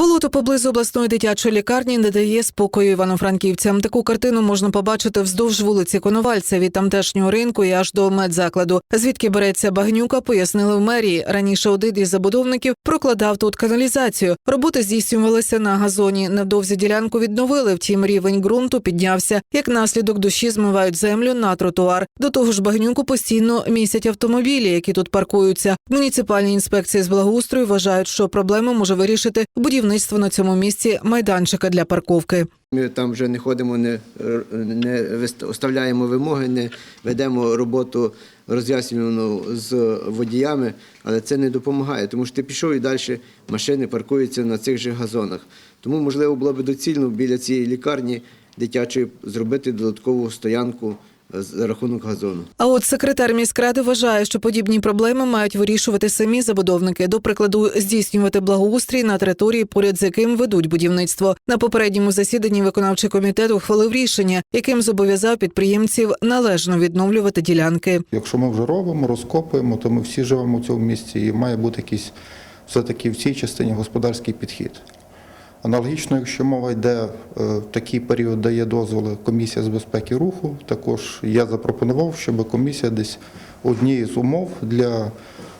Болото поблизу обласної дитячої лікарні не дає спокою івано-франківцям. Таку картину можна побачити вздовж вулиці Коновальця від тамтешнього ринку і аж до медзакладу. Звідки береться багнюка, пояснили в мерії. Раніше один із забудовників прокладав тут каналізацію. Роботи здійснювалися на газоні. Невдовзі ділянку відновили. Втім, рівень ґрунту піднявся. Як наслідок дощі змивають землю на тротуар. До того ж, багнюку постійно місять автомобілі, які тут паркуються. Муніципальні інспекції з благоустрою вважають, що проблему може вирішити будівництво на цьому місці майданчика для парковки. Ми там вже не ходимо, не, не вист- оставляємо вимоги, не ведемо роботу роз'яснювану з водіями, але це не допомагає, тому що ти пішов і далі машини паркуються на цих же газонах. Тому, можливо, було б доцільно біля цієї лікарні дитячої зробити додаткову стоянку за рахунок газону. А от секретар міськради вважає, що подібні проблеми мають вирішувати самі забудовники, до прикладу, здійснювати благоустрій на території, поряд з яким ведуть будівництво. На попередньому засіданні виконавчий комітет ухвалив рішення, яким зобов'язав підприємців належно відновлювати ділянки. Якщо ми вже робимо, розкопуємо, то ми всі живемо в цьому місці і має бути якийсь все-таки в цій частині господарський підхід. Аналогічно, якщо мова йде е, в такий період дає дозволи комісія з безпеки руху, також я запропонував, щоб комісія десь однією з умов для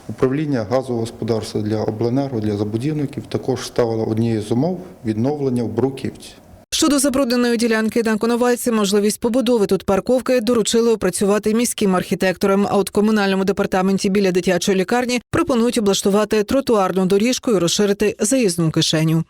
управління газового господарства для обленерго, для забудівників також ставила однією з умов відновлення в Бруківці. Щодо забрудненої ділянки на Коновальці, можливість побудови тут парковки доручили опрацювати міським архітекторам. А от комунальному департаменті біля дитячої лікарні пропонують облаштувати тротуарну доріжку і розширити заїзну кишеню.